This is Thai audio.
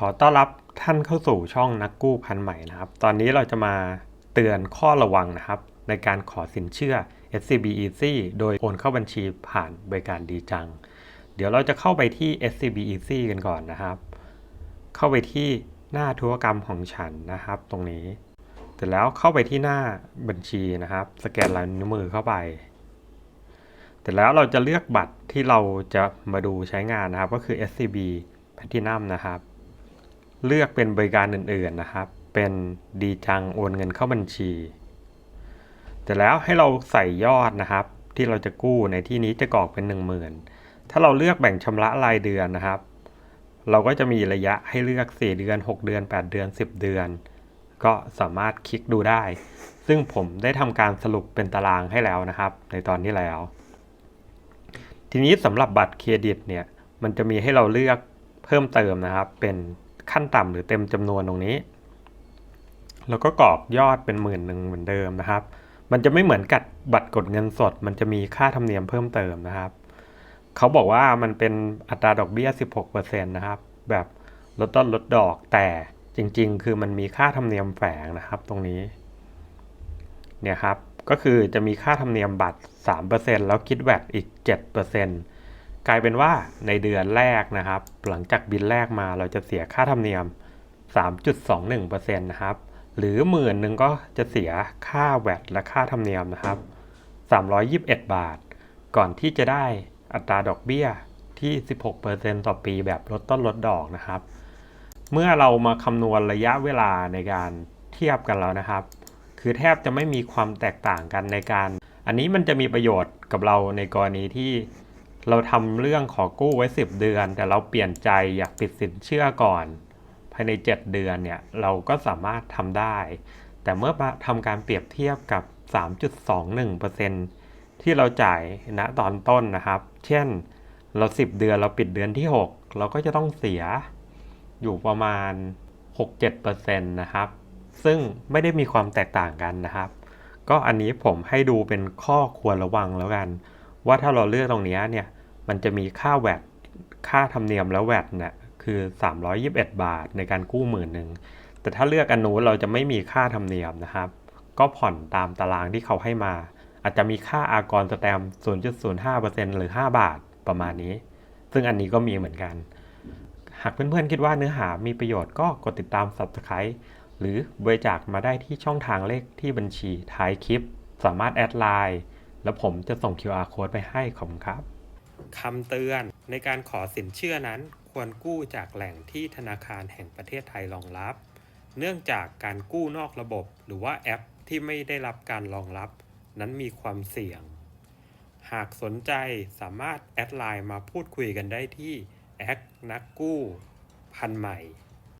ขอต้อนรับท่านเข้าสู่ช่องนักกู้พันใหม่นะครับ ตอนนี้เราจะมาเตือนข้อระวังนะครับ ในการขอสินเชื่อ SCB Easy โดยโอนเข้าบัญชีผ่านบริการดีจัง เดี๋ยวเราจะเข้าไปที่ SCB Easy กันก่อนนะครับ เข้าไปที่หน้าธุรกรรมของฉันนะครับ ตรงนี้ เสร็จแล้วเข้าไปที่หน้าบัญชีนะครับ สแกนลายนิ้วมือเข้าไปเสร็จแล้วเราจะเลือกบัตรที่เราจะมาดูใช้งานนะครับ ก็คือ SCB Platinum นะครับ เลือกเป็นบริการอื่นๆนะครับ เป็นดีจังโอนเงินเข้าบัญชีเสร็จแล้วให้เราใส่ยอดนะครับ ที่เราจะกู้ในที่นี้จะกรอกเป็น 10,000 ถ้าเราเลือกแบ่งชำระรายเดือนนะครับ เราก็จะมีระยะให้เลือก 4 เดือน 6 เดือน 8 เดือน 10 เดือน ก็สามารถคลิกดูได้ ซึ่งผมได้ทำการสรุปเป็นตารางให้แล้วนะครับ ในตอนที่แล้ว ทีนี้สำหรับบัตรเครดิตเนี่ยมันจะมีให้เราเลือกเพิ่มเติมนะครับเป็น ขั้นต่ำหรือเต็มจำนวนตรงนี้ แล้วก็กรอกยอดเป็นหมื่นหนึ่งเหมือนเดิมนะครับ มันจะไม่เหมือนกับบัตรกดเงินสด มันจะมีค่าธรรมเนียมเพิ่มเติมนะครับ เขาบอกว่ามันเป็นอัตราดอกเบี้ย 16%นะครับ แบบลดต้นลดดอกแต่จริง ๆ คือมันมีค่าธรรมเนียมแฝงนะครับตรงนี้ เนี่ยครับ ก็คือจะมีค่าธรรมเนียมบัตร 3%แล้วคิดแวดอีก 7% กลายเป็นว่าในเดือนแรกนะครับ หลังจากบินแรกมาเราจะเสียค่าธรรมเนียม 3.21%นะครับ หรือหมื่นหนึ่งก็จะเสียค่าแวดและค่าธรรมเนียมนะครับ 321 บาท ก่อนที่จะได้อัตราดอกเบี้ยที่ 16%ต่อปีแบบลดต้นลดดอกนะครับ เมื่อเรามาคำนวณระยะเวลาในการเทียบกันแล้วนะครับ คือแทบจะไม่มีความแตกต่างกันในการ อันนี้มันจะมีประโยชน์กับเราในกรณีที่ เราทำเรื่องขอกู้ไว้ 10 เดือน แต่เราเปลี่ยนใจอยากปิดสินเชื่อก่อน ภายใน 7 เดือนเนี่ยเราก็สามารถทำได้ แต่เมื่อทำการเปรียบเทียบกับ 3.21%ที่เราจ่ายณตอนต้นนะครับ เช่นเรา 10 เดือนเราปิดเดือนที่ 6 เราก็จะต้องเสียอยู่ประมาณ 6-7%นะครับ ซึ่งไม่ได้มีความแตกต่างกันนะครับ ก็อันนี้ผมให้ดูเป็นข้อควรระวังแล้วกัน ว่าถ้าเราเลือกตรงนี้เนี่ย มันจะมีค่าแวดค่าธรรมเนียมแล้วแวดเนี่ยคือ 321 บาทในการกู้หมื่นหนึ่งแต่ถ้าเลือกอันนู้นเราจะไม่มีค่าธรรมเนียมนะครับ ก็ผ่อนตามตารางที่เขาให้มา อาจจะมีค่าอากรสแตมป์0.05%หรือ 5 บาทประมาณนี้ ซึ่งอันนี้ก็มีเหมือนกัน หากเพื่อนๆคิดว่าเนื้อหามีประโยชน์ก็กดติดตาม Subscribe หรือบริจาคมาได้ที่ช่องทางเลขที่บัญชีท้ายคลิป สามารถแอดไลน์แล้วผมจะส่ง QR code ไปให้ขอบคุณครับ คำเตือนในการขอสินเชื่อนั้นควรกู้จากแหล่งที่ธนาคารแห่งประเทศไทยรองรับ เนื่องจากการกู้นอกระบบ หรือว่าแอปที่ไม่ได้รับการรองรับ นั้นมีความเสี่ยง หากสนใจสามารถแอดไลน์มาพูดคุยกันได้ที่แอคนักกู้ พันใหม่